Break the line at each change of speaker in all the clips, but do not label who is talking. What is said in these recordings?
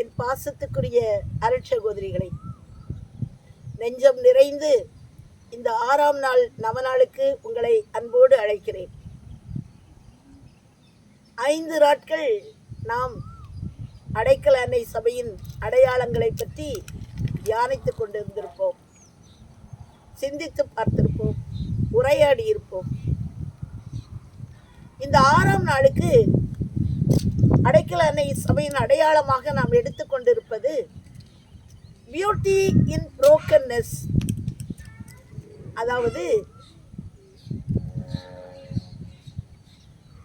என் பாசத்துக்குரிய அருட்சகோதரிகளை நெஞ்சம் நிறைந்து இந்த ஆறாம் நாள் நவநாளுக்கு உங்களை அன்போடு அழைக்கிறேன். ஐந்து நாட்கள் நாம் அடைக்கல அன்னை சபையின் அடையாளங்களை பற்றி தியானித்துக் கொண்டிருந்திருப்போம். சிந்தித்து பார்த்திருப்போம். உரையாடி இருப்போம் இந்த ஆறாம் நாளுக்கு அடைக்கல அன்னை சபையின் அடையாளமாக நாம் எடுத்துக்கொண்டிருப்பது பியூட்டி இன் புரோக்கன்னஸ் அதாவது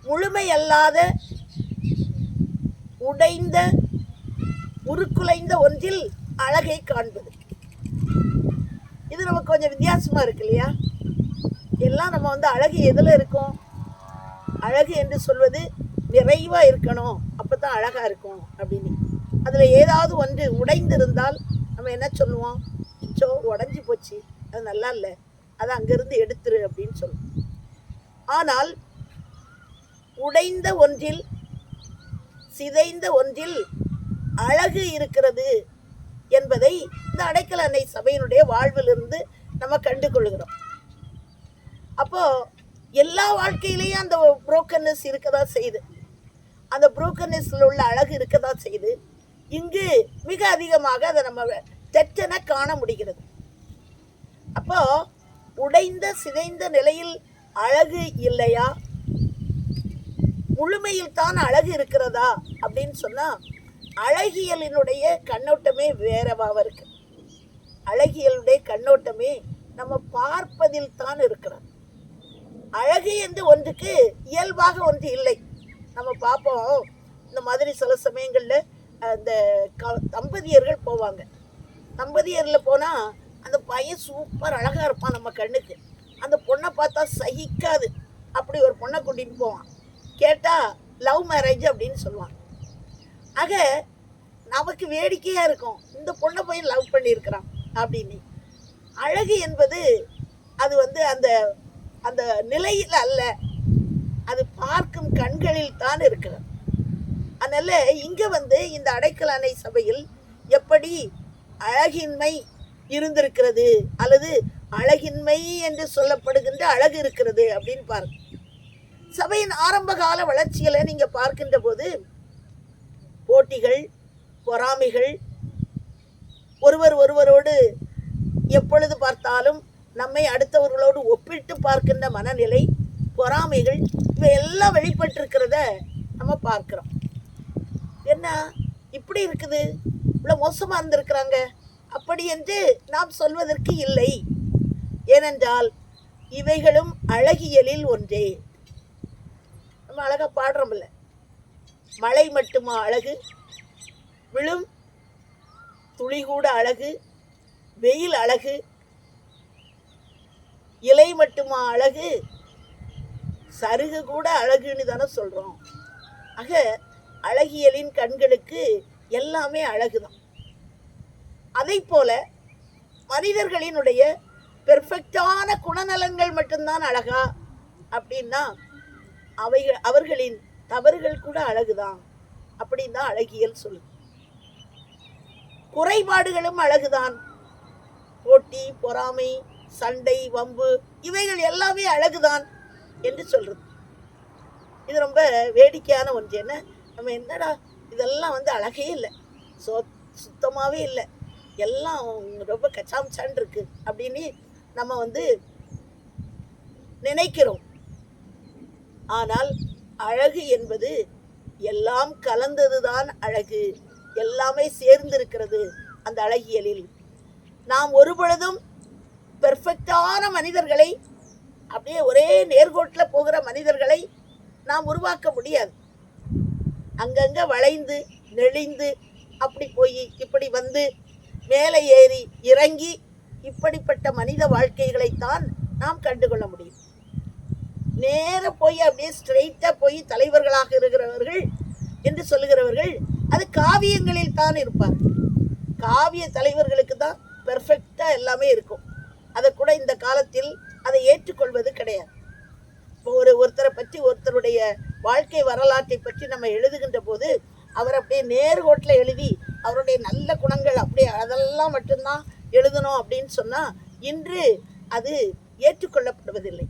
முழுமையல்லாத உடைந்த உருக்குலைந்த ஒன்றில் அழகை காண்பது. இது நமக்கு கொஞ்சம் வித்தியாசமா இருக்கு இல்லையா? எல்லாம் நம்ம வந்து அழகு எதில் இருக்கும்? அழகு என்று சொல்வது நிறைவாக இருக்கணும். அப்போ தான் அழகாக இருக்கும் அப்படின்னு. அதில் ஏதாவது ஒன்று உடைந்திருந்தால் நம்ம என்ன சொல்லுவோம்? சோ உடஞ்சி போச்சு. அது நல்லா இல்லை. அதை அங்கேருந்து எடுத்துரு அப்படின்னு சொல்லுவோம். ஆனால் உடைந்த ஒன்றில் சிதைந்த ஒன்றில் அழகு இருக்கிறது என்பதை இந்த அடைக்கல அன்னை சபையினுடைய வாழ்விலிருந்து நம்ம கண்டு கொள்கிறோம் அப்போ எல்லா வாழ்க்கையிலையும் அந்த புரோக்கன்னஸ் தான் செய்யுது. அந்த புரோக்கர்னஸில் உள்ள அழகு இருக்க தான் செய்யுது. இங்கு மிக அதிகமாக அதை நம்ம தெற்றென காண முடிகிறது. அப்போ உடைந்த சிதைந்த நிலையில் அழகு இல்லையா? முழுமையில் தான் அழகு இருக்கிறதா? அப்படின்னு சொன்னா அழகியலினுடைய கண்ணோட்டமே வேறவாக இருக்கு. அழகியலுடைய கண்ணோட்டமே நம்ம பார்ப்பதில் தான் இருக்கிறோம் அழகு என்று ஒன்றுக்கு இயல்பாக ஒன்று இல்லை. நம்ம பார்ப்போம் இந்த மாதிரி சில சமயங்களில் அந்த க தம்பதியர்கள் போவாங்க. தம்பதியரில் போனால் அந்த பையன் சூப்பர் அழகாக இருப்பான் நம்ம கண்ணுக்கு. அந்த பொண்ணை பார்த்தா சகிக்காது. அப்படி ஒரு பொண்ணை கூட்டிகிட்டு போவான். கேட்டால் லவ் மேரேஜ் அப்படின்னு சொல்லுவான். ஆக நமக்கு வேடிக்கையாக இருக்கும். இந்த பொண்ணை போய் லவ் பண்ணியிருக்கிறான் அப்படின்னு. அழகு என்பது அது வந்து அந்த அந்த நிலையில் அல்ல. அது பார்க்கும் கண்களில் தான் இருக்கிறது. அதனால இங்க வந்து இந்த அடைக்கல் அணை சபையில் எப்படி அழகின்மை இருந்திருக்கிறது அல்லது அழகின்மை என்று சொல்லப்படுகின்ற அழகு இருக்கிறது அப்படின்னு பாருங்க. சபையின் ஆரம்ப கால வளர்ச்சிகளை நீங்க பார்க்கின்ற போது போட்டிகள் பொறாமைகள் ஒருவர் ஒருவரோடு எப்பொழுது பார்த்தாலும் நம்மை அடுத்தவர்களோடு ஒப்பிட்டு பார்க்கின்ற மனநிலை பொறாமைகள் எல்லாம் வெளிப்பட்டிருக்கிறத நம்ம பார்க்குறோம். என்ன? இப்படி இருக்குது. இவ்வளோ மோசமாக இருந்திருக்கிறாங்க. அப்படி என்று நாம் சொல்வதற்கு இல்லை. ஏனென்றால் இவைகளும் அழகியலில் ஒன்றே. நம்ம அழகாக பாடுறோம்ல. மழை மட்டுமா அழகு? விழும் துளி கூட அழகு? வெயில் அழகு? இலை மட்டுமா அழகு? சருகு கூட அழகுன்னு தானே சொல்கிறோம் ஆக அழகியலின் கண்களுக்கு எல்லாமே அழகுதான். அதை போல மனிதர்களினுடைய பெர்ஃபெக்டான குணநலங்கள் மட்டும்தான் அழகா? அப்படின்னா அவைகள் அவர்களின் தவறுகள் கூட அழகுதான். அப்படின்னு தான் அழகியல் சொல்லுது. குறைபாடுகளும் அழகுதான். போட்டி பொறாமை சண்டை வம்பு இவைகள் எல்லாமே அழகுதான். என்று சொல்கிறது இது ரொம்ப வேடிக்கையான ஒன்று. என்ன? நம்ம என்னடா இதெல்லாம் வந்து அழகே இல்லை. சோ சுத்தமாகவே இல்லை. எல்லாம் ரொம்ப கச்சாமிச்சான் இருக்கு அப்படின்னு நம்ம வந்து நினைக்கிறோம். ஆனால் அழகு என்பது எல்லாம் கலந்ததுதான் அழகு. எல்லாமே சேர்ந்திருக்கிறது அந்த அழகியலில். நாம் ஒரு பொழுதும் பெர்ஃபெக்டான மனிதர்களை அப்படியே ஒரே நேர்கோட்டில் போகிற மனிதர்களை நாம் உருவாக்க முடியாது. அங்கங்கே வளைந்து நெளிந்து அப்படி போய் இப்படி வந்து மேலே ஏறி இறங்கி இப்படிப்பட்ட மனித வாழ்க்கைகளைத்தான் நாம் கண்டுகொள்ள முடியும். நேர போய் அப்படியே ஸ்ட்ரெயிட்டாக போய் தலைவர்களாக இருக்கிறவர்கள் என்று சொல்லுகிறவர்கள் அது காவியங்களில் தான் இருப்பார் காவிய தலைவர்களுக்கு தான் பெர்ஃபெக்டாக எல்லாமே இருக்கும். அதை கூட இந்த காலத்தில் அதை ஏற்றுக்கொள்வது கிடையாது. இப்போ ஒரு ஒருத்தரை பற்றி ஒருத்தருடைய வாழ்க்கை வரலாற்றை பற்றி நம்ம எழுதுகின்ற போது அவர் அப்படியே நேர்கோட்டில் எழுதி அவருடைய நல்ல குணங்கள் அப்படியே அதெல்லாம் மட்டும்தான் எழுதணும் அப்படின்னு சொன்னால் இன்று அது ஏற்றுக்கொள்ளப்படுவதில்லை.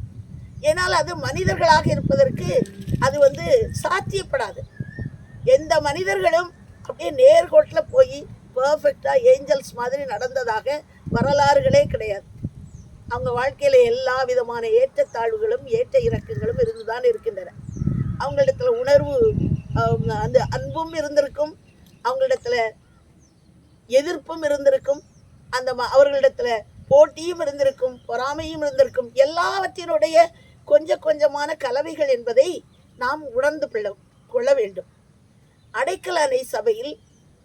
ஏனால் அது மனிதர்களாக இருப்பதற்கு அது வந்து சாத்தியப்படாது. எந்த மனிதர்களும் அப்படியே நேர்கோட்டில் போய் பர்ஃபெக்டாக ஏஞ்சல்ஸ் மாதிரி நடந்ததாக வரலாறுகளே கிடையாது. அவங்க வாழ்க்கையில் எல்லா விதமான ஏற்றத்தாழ்வுகளும் ஏற்ற இறக்கங்களும் இருந்து தான் இருக்கின்றன. அவங்களிடத்துல உணர்வு அந்த அன்பும் இருந்திருக்கும் அவங்களிடத்துல எதிர்ப்பும் இருந்திருக்கும் அந்த ம- அவர்களிடத்துல போட்டியும் இருந்திருக்கும் பொறாமையும் இருந்திருக்கும் எல்லாவற்றினுடைய கொஞ்சம் கொஞ்சமான கலவைகள் என்பதை நாம் உணர்ந்து கொள்ள கொள்ள வேண்டும். அடைக்கல் அணை சபையில்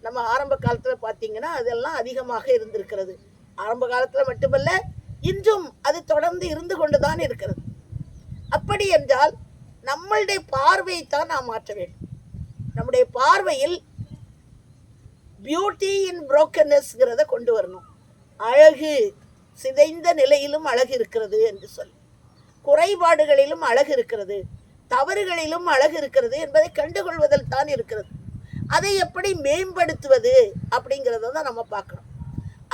நம்ம ஆரம்ப காலத்தில் பார்த்தீங்கன்னா அதெல்லாம் அதிகமாக இருந்திருக்கிறது. ஆரம்ப காலத்தில் மட்டுமல்ல இன்றும் அது தொடர்ந்து இருந்து கொண்டு தான் இருக்கிறது. அப்படி என்றால் நம்மளுடைய பார்வையை தான் நாம் மாற்ற வேண்டும். நம்முடைய பார்வையில் பியூட்டி இன் புரோக்கன்னஸ்ங்கிறத கொண்டு வரணும். அழகு சிதைந்த நிலையிலும் அழகு இருக்கிறது என்று சொல். குறைபாடுகளிலும் அழகு இருக்கிறது. தவறுகளிலும் அழகு இருக்கிறது என்பதை கண்டுகொள்வதில் தான் இருக்கிறது. அதை எப்படி மேம்படுத்துவது அப்படிங்கிறத தான் நம்ம பார்க்கணும்.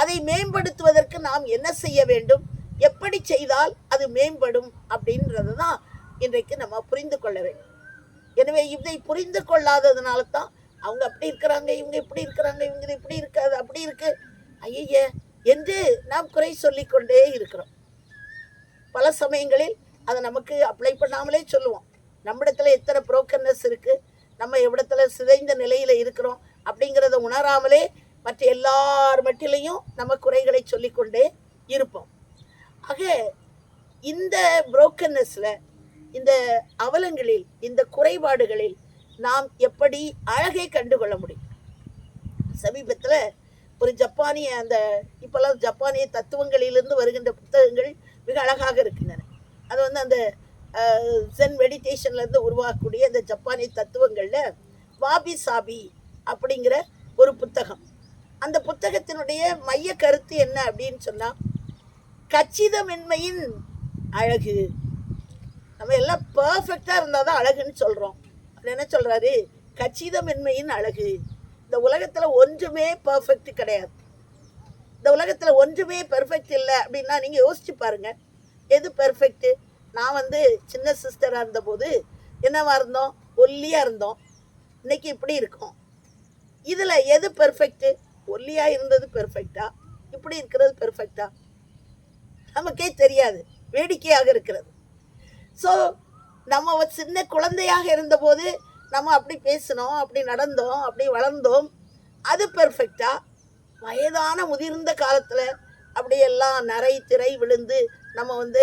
அதை மேம்படுத்துவதற்கு நாம் என்ன செய்ய வேண்டும்? எப்படி செய்தால் அது மேம்படும்? அப்படின்றது தான் இன்றைக்கு நம்ம புரிந்து கொள்ள வேண்டும். எனவே இதை புரிந்து கொள்ளாததுனால தான் அவங்க அப்படி இருக்கிறாங்க இவங்க இப்படி இருக்கிறாங்க இவங்க இப்படி இருக்காது அப்படி இருக்கு. ஐய என்று நாம் குறை சொல்லிக்கொண்டே இருக்கிறோம். பல சமயங்களில் அதை நமக்கு அப்ளை பண்ணாமலே சொல்லுவோம். நம்மிடத்துல எத்தனை புரோக்கர்னஸ் இருக்கு? நம்ம எவ்விடத்துல சிதைந்த நிலையில இருக்கிறோம்? அப்படிங்கிறத உணராமலே மற்ற எல்லார் மட்டிலையும் நம்ம குறைகளை சொல்லிக்கொண்டே இருப்போம். ஆக இந்த புரோக்கர்னஸ்ல இந்த அவலங்களில் இந்த குறைபாடுகளில் நாம் எப்படி அழகை கண்டுகொள்ள முடியும்? சமீபத்தில் ஒரு ஜப்பானிய அந்த இப்போல்லாம் ஜப்பானிய தத்துவங்களிலிருந்து வருகின்ற புத்தகங்கள் மிக அழகாக இருக்கின்றன. அது வந்து அந்த சென் மெடிடேஷன்லேருந்து உருவாக்கக்கூடிய அந்த ஜப்பானிய தத்துவங்களில் வாபி சாபி அப்படிங்கிற ஒரு புத்தகம். அந்த புத்தகத்தினுடைய மைய கருத்து என்ன அப்படின்னு சொன்னால் கச்சிதமின்மையின் அழகு. நம்ம எல்லாம் பர்ஃபெக்டாக இருந்தால் தான் அழகுன்னு சொல்கிறோம் அவர் என்ன சொல்கிறாரு கச்சிதமின்மையின் அழகு. இந்த உலகத்தில் ஒன்றுமே பர்ஃபெக்ட் கிடையாது. இந்த உலகத்தில் ஒன்றுமே பெர்ஃபெக்ட் இல்லை அப்படின்னா நீங்கள் யோசிச்சு பாருங்கள் எது பெர்ஃபெக்ட்டு நான் வந்து சின்ன சிஸ்டராக இருந்தபோது என்னவா இருந்தோம்? ஒல்லியாக இருந்தோம். இன்னைக்கு இப்படி இருக்கோம். இதில் எது பெர்ஃபெக்ட்டு ஒல்லியாக இருந்தது பெர்ஃபெக்டா இப்படி இருக்கிறது பெர்ஃபெக்டா நமக்கே தெரியாது. வேடிக்கையாக இருக்கிறது. ஸோ நம்ம சின்ன குழந்தையாக இருந்தபோது நம்ம அப்படி பேசினோம் அப்படி நடந்தோம் அப்படி வளர்ந்தோம். அது பெர்ஃபெக்டா வயதான முதிர்ந்த காலத்தில் அப்படியெல்லாம் நரை திரை விழுந்து நம்ம வந்து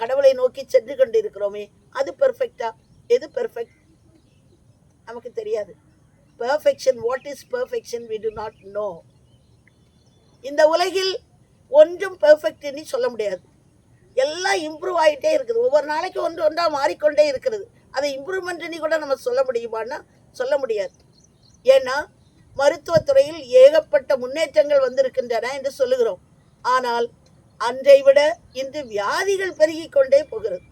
கடவுளை நோக்கி சென்று கொண்டு இருக்கிறோமே அது பெர்ஃபெக்டா எது பெர்ஃபெக்ட் நமக்கு தெரியாது. Perfection what is perfection we do not know இந்த உலகில் ஒன்றும் பெர்ஃபெக்ட்னு சொல்ல முடியாது. எல்லாம் இம்ப்ரூவ் ஆகிட்டே இருக்குது. ஒவ்வொரு நாளைக்கு ஒன்று ஒன்றாக மாறிக்கொண்டே இருக்கிறது. அதை இம்ப்ரூவ்மெண்ட்னு கூட நம்ம சொல்ல முடியுமான்னா சொல்ல முடியாது. ஏன்னா மருத்துவத்துறையில் ஏகப்பட்ட முன்னேற்றங்கள் வந்திருக்கின்றன என்று சொல்லுகிறோம். ஆனால் அன்றை விட இன்று வியாதிகள் பெருகி கொண்டே போகிறது.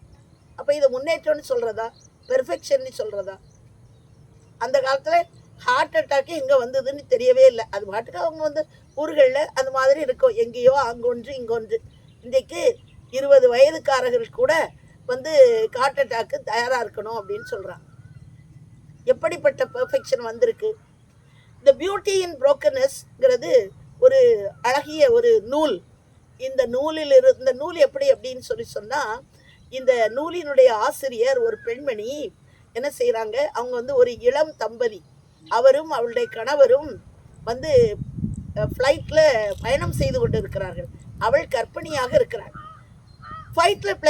அப்போ இதை முன்னேற்றம்னு சொல்கிறதா பெர்ஃபெக்ஷன்னு சொல்கிறதா அந்த காலத்தில் ஹார்ட் அட்டாக்கு எங்கே வந்ததுன்னு தெரியவே இல்லை. அது பாட்டுக்கு அவங்க வந்து ஊர்களில் அந்த மாதிரி இருக்கும். எங்கேயோ அங்கொன்று இங்கொன்று. இன்றைக்கு இருபது வயதுக்காரர்கள் கூட வந்து ஹார்ட் அட்டாக்கு தயாராக இருக்கணும் அப்படின்னு சொல்கிறாங்க எப்படிப்பட்ட பெர்ஃபெக்ஷன் வந்திருக்கு? இந்த பியூட்டி இன் புரோக்கனஸ்ங்கிறது ஒரு அழகிய ஒரு நூல். இந்த நூலில் இரு இந்த நூல் எப்படி அப்படின்னு சொல்லி சொன்னால் இந்த நூலினுடைய ஆசிரியர் ஒரு பெண்மணி என்ன செய்கிறாங்க அவங்க வந்து ஒரு இளம் தம்பதி. அவரும் அவளுடைய கணவரும் வந்து ஃப்ளைட்டில் பயணம் செய்து கொண்டு இருக்கிறார்கள் அவள் கர்ப்பிணியாக இருக்கிறாள். ஃப்ளைட்டில்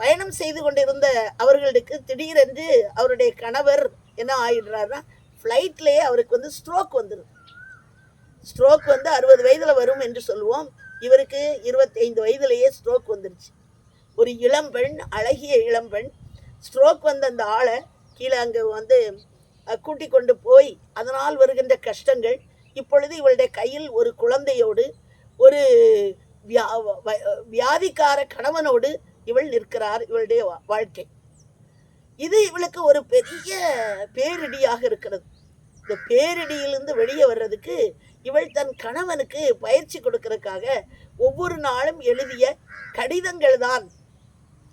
பயணம் செய்து கொண்டிருந்த அவர்களுக்கு திடீரென்று அவருடைய கணவர் என்ன ஆயிடுறாருன்னா ஃப்ளைட்லேயே அவருக்கு வந்து ஸ்ட்ரோக் வந்துடும் ஸ்ட்ரோக் வந்து அறுபது வயதில் வரும் என்று சொல்லுவோம். இவருக்கு இருபத்தைந்து வயதிலேயே ஸ்ட்ரோக் வந்துருச்சு. ஒரு இளம்பெண் அழகிய இளம்பெண். ஸ்ட்ரோக் வந்த அந்த ஆளை கீழே அங்கே வந்து அஹ், கூட்டிக் கொண்டு போய் அதனால் வருகின்ற கஷ்டங்கள் இப்பொழுது இவளுடைய கையில் ஒரு குழந்தையோடு ஒரு வியா வ- வியாதிக்கார கணவனோடு இவள் நிற்கிறார் இவளுடைய வாழ்க்கை. இது இவளுக்கு ஒரு பெரிய பேரிடியாக இருக்கிறது. இந்த பேரிடியிலிருந்து வெளியே வர்றதுக்கு இவள் தன் கணவனுக்கு பயிற்சி கொடுக்கறதுக்காக ஒவ்வொரு நாளும் எழுதிய கடிதங்கள் தான்.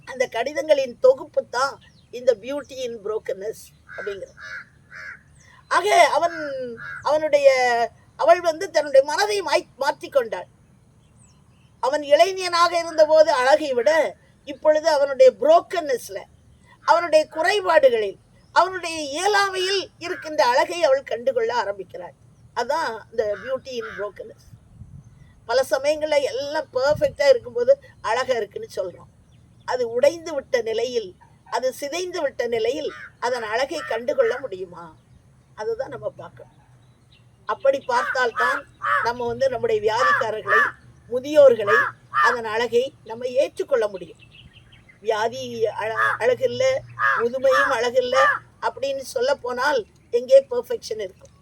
அந்த கடிதங்களின் தொகுப்பு தான் இந்த பியூட்டி இன் புரோக்கனஸ் அப்படிங்கிறது. ஆக அவன் அவனுடைய அவள் வந்து தன்னுடைய மனதை மாய் மாற்றிக்கொண்டாள். அவன் இளைஞனாக இருந்தபோது அழகை விட இப்பொழுது அவனுடைய புரோக்கன்னஸ்ல அவனுடைய குறைபாடுகளில் அவனுடைய இயலாமையில் இருக்கின்ற அழகை அவள் கண்டுகொள்ள ஆரம்பிக்கிறாள். அதான் இந்த பியூட்டி இன் புரோக்கனஸ் பல சமயங்களில் எல்லாம் பர்ஃபெக்டாக இருக்கும்போது அழகாக இருக்குன்னு சொல்கிறோம் அது உடைந்து விட்ட நிலையில் அது சிதைந்து விட்ட நிலையில் அதன் அழகை கண்டுகொள்ள முடியுமா? அதுதான் நம்ம பார்க்கணும். அப்படி பார்த்தால்தான் நம்ம வந்து நம்முடைய வியாதிக்காரர்களை முதியோர்களை அதன் அழகை நம்ம ஏற்றுக்கொள்ள முடியும். வியாதி அழ அழகில்லை முதுமையும் அழகில்லை அப்படின்னு சொல்ல போனால் எங்கே பெர்ஃபெக்ஷன் இருக்கும்.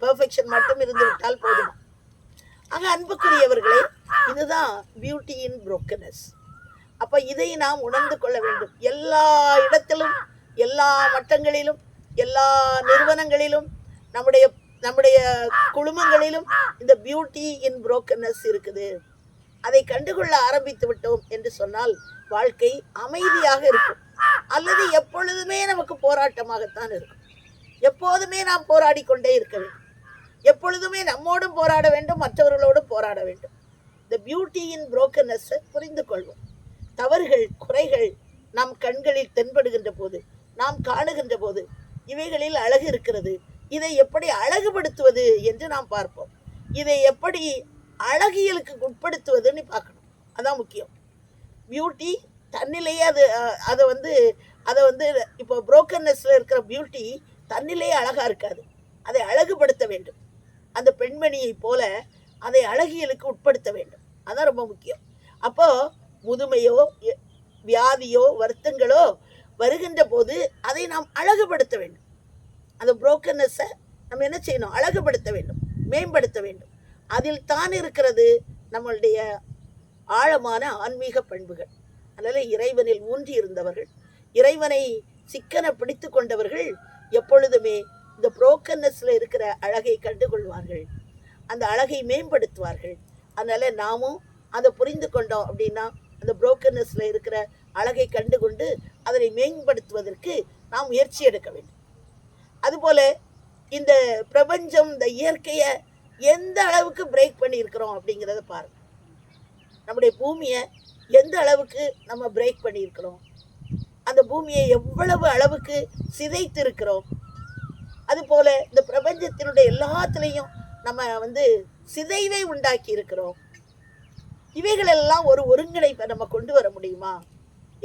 பெர்ஃபெக்ஷன் மட்டும் இருந்துவிட்டால் போதும்? போதுமா ஆக அன்புக்குரியவர்களே இதுதான் பியூட்டி இன் புரோக்கனஸ் அப்போ இதை நாம் உணர்ந்து கொள்ள வேண்டும். எல்லா இடத்திலும் எல்லா மட்டங்களிலும் எல்லா நிறுவனங்களிலும் நம்முடைய நம்முடைய குழுமங்களிலும் இந்த பியூட்டி இன் புரோக்கன்னஸ் இருக்குது. அதை கண்டுகொள்ள ஆரம்பித்து விட்டோம் என்று சொன்னால் வாழ்க்கை அமைதியாக இருக்கும். அல்லது எப்பொழுதுமே நமக்கு போராட்டமாகத்தான் இருக்கும். எப்போதுமே நாம் போராடி கொண்டே இருக்க வேண்டும். எப்பொழுதுமே நம்மோடும் போராட வேண்டும் மற்றவர்களோடும் போராட வேண்டும். இந்த பியூட்டி இன் புரிந்து கொள்வோம். தவறுகள் குறைகள் நம் கண்களில் தென்படுகின்ற போது நாம் காணுகின்ற போது இவைகளில் அழகு இருக்கிறது. இதை எப்படி அழகுபடுத்துவது என்று நாம் பார்ப்போம். இதை எப்படி அழகியலுக்கு உட்படுத்துவதுன்னு பார்க்கணும். அதான் முக்கியம். பியூட்டி தன்னிலேயே அது அதை வந்து அதை வந்து இப்போ புரோக்கர்னஸில் இருக்கிற பியூட்டி தன்னிலேயே அழகாக இருக்காது. அதை அழகுபடுத்த வேண்டும். அந்த பெண்மணியை போல அதை அழகியலுக்கு உட்படுத்த வேண்டும். அதான் ரொம்ப முக்கியம். அப்போது முதுமையோ வியாதியோ வருத்தங்களோ வருகின்ற போது அதை நாம் அழகுபடுத்த வேண்டும். அந்த புரோக்கர்னஸை நம்ம என்ன செய்யணும்? அழகுபடுத்த வேண்டும். மேம்படுத்த வேண்டும். அதில் தான் இருக்கிறது நம்மளுடைய ஆழமான ஆன்மீக பண்புகள். அதனால் இறைவனில் ஊன்றி இருந்தவர்கள் இறைவனை சிக்கன பிடித்து கொண்டவர்கள் எப்பொழுதுமே இந்த புரோக்கர்னஸ்ல இருக்கிற அழகை கண்டுகொள்வார்கள். அந்த அழகை மேம்படுத்துவார்கள். அதனால நாமும் அதை புரிந்து கொண்டோம் அப்படின்னா அந்த புரோக்கர்னஸ்ல இருக்கிற அழகை கண்டுகொண்டு அதனை மேம்படுத்துவதற்கு நாம் முயற்சி எடுக்க வேண்டும். அதுபோல இந்த பிரபஞ்சம் இந்த இயற்கையை எந்த அளவுக்கு பிரேக் பண்ணியிருக்கிறோம் அப்படிங்கிறத பாருங்கள் நம்முடைய பூமியை எந்த அளவுக்கு நம்ம பிரேக் பண்ணியிருக்கிறோம்? அந்த பூமியை எவ்வளவு அளவுக்கு சிதைத்து இருக்கிறோம் அதுபோல இந்த பிரபஞ்சத்தினுடைய எல்லாத்துலேயும் நம்ம வந்து சிதைவை உண்டாக்கி இருக்கிறோம் இவைகளெல்லாம் ஒரு ஒருங்கிணைப்பை நம்ம கொண்டு வர முடியுமா?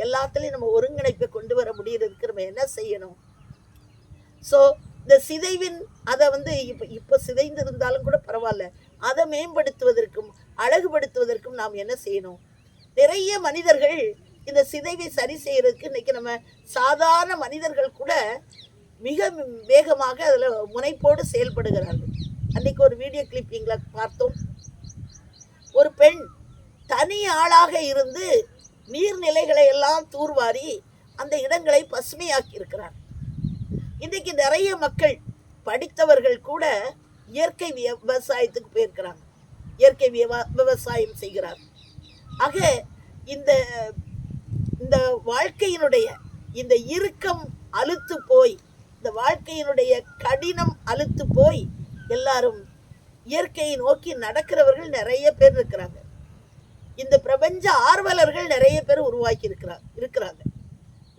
எல்லாத்துலேயும் நம்ம ஒருங்கிணைப்பை கொண்டு வர முடியறதுக்கு நம்ம என்ன செய்யணும்? ஸோ இந்த சிதைவின் அதை வந்து இப்போ இப்போ சிதைந்திருந்தாலும் கூட பரவாயில்ல. அதை மேம்படுத்துவதற்கும் அழகுபடுத்துவதற்கும் நாம் என்ன செய்யணும்? நிறைய மனிதர்கள் இந்த சிதைவை சரி செய்யறதுக்கு இன்னைக்கு நம்ம சாதாரண மனிதர்கள் கூட மிக வேகமாக அதில் முனைப்போடு செயல்படுகிறார்கள். அன்னைக்கு ஒரு வீடியோ கிளிப்பிங்கில் பார்த்தோம். ஒரு பெண் தனி ஆளாக இருந்து நீர்நிலைகளை எல்லாம் தூர்வாரி அந்த இடங்களை பசுமையாக்கி இருக்கிறார் இன்றைக்கு நிறைய மக்கள் படித்தவர்கள் கூட இயற்கை விவசாயத்துக்கு போயிருக்கிறாங்க. இயற்கை விவசாயம் செய்கிறார். ஆக இந்த இந்த வாழ்க்கையினுடைய இந்த இறுக்கம் அழுத்து போய் இந்த வாழ்க்கையினுடைய கடினம் அழுத்து போய் எல்லாரும் இயற்கையை நோக்கி நடக்கிறவர்கள் நிறைய பேர் இருக்கிறாங்க. இந்த பிரபஞ்ச ஆர்வலர்கள் நிறைய பேர் உருவாக்கி இருக்கிறார் இருக்கிறாங்க.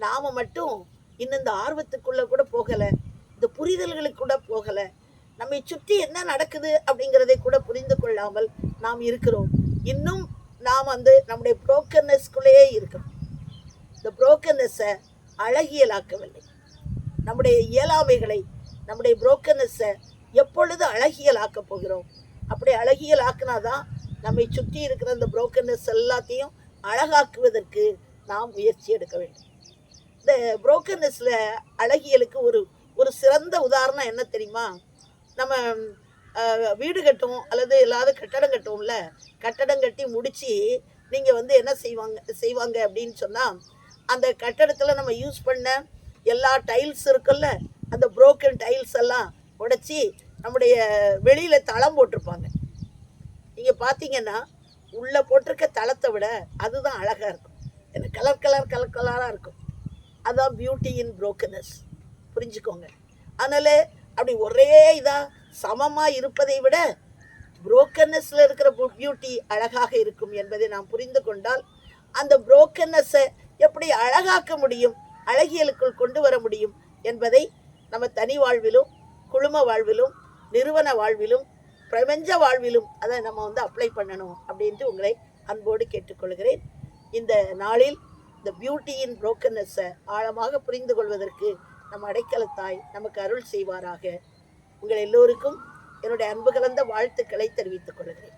நாம மட்டும் இன்னும் இந்த ஆர்வத்துக்குள்ள கூட போகல இந்த புரிதல்களுக்கு கூட போகல. நம்மை சுற்றி என்ன நடக்குது அப்படிங்கிறதை கூட புரிந்து கொள்ளாமல் நாம் இருக்கிறோம். இன்னும் நாம் வந்து நம்முடைய புரோக்கர்னஸ்குள்ளேயே இருக்கிறோம். இந்த புரோக்கர்னஸை அழகியலாக்கவில்லை. நம்முடைய இயலாமைகளை நம்முடைய புரோக்கர்னஸை எப்பொழுது அழகியலாக்க போகிறோம்? அப்படி அழகியலாக்குனாதான் நம்மை சுற்றி இருக்கிற அந்த புரோக்கர்னஸ் எல்லாத்தையும் அழகாக்குவதற்கு நாம் முயற்சி எடுக்க வேண்டும். இந்த புரோக்கர்னஸில் அழகியலுக்கு ஒரு ஒரு சிறந்த உதாரணம் என்ன தெரியுமா? நம்ம வீடு கட்டும் அல்லது இல்லாத கட்டடம் கட்டுவோம்ல கட்டடம் கட்டி முடித்து நீங்கள் வந்து என்ன செய்வாங்க செய்வாங்க அப்படின்னு சொன்னால் அந்த கட்டடத்தில் நம்ம யூஸ் பண்ண எல்லா டைல்ஸ் இருக்குல்ல அந்த புரோக்கன் டைல்ஸ் எல்லாம் உடச்சி நம்முடைய வெளியில் தளம் போட்டிருப்பாங்க. நீங்கள் பார்த்தீங்கன்னா உள்ளே போட்டிருக்க தளத்தை விட அதுதான் அழகாக இருக்கும். எனக்கு கலர் கலர் கலர் கலராக இருக்கும். அதுதான் பியூட்டி இன் புரோக்கனஸ் புரிஞ்சுக்கோங்க. அதனால் அப்படி ஒரே இதாக சமமாக இருப்பதை விட புரோக்கன்னஸில் இருக்கிற பியூட்டி அழகாக இருக்கும் என்பதை நாம் புரிந்து கொண்டால் அந்த புரோக்கன்னஸை எப்படி அழகாக்க முடியும் அழகியலுக்குள் கொண்டு வர முடியும் என்பதை நம்ம தனி வாழ்விலும் குழும வாழ்விலும் நிறுவன வாழ்விலும் பிரபஞ்ச வாழ்விலும் அதை நம்ம வந்து அப்ளை பண்ணணும் அப்படின்ட்டு உங்களை அன்போடு கேட்டுக்கொள்கிறேன். இந்த நாளில் இந்த பியூட்டியின் புரோக்கன்னஸை ஆழமாக புரிந்து கொள்வதற்கு நம் அடைக்கலத்தாய் நமக்கு அருள் செய்வாராக. உங்கள் எல்லோருக்கும் என்னுடைய அன்பு கலந்த வாழ்த்துக்களை தெரிவித்துக் கொள்கிறேன்.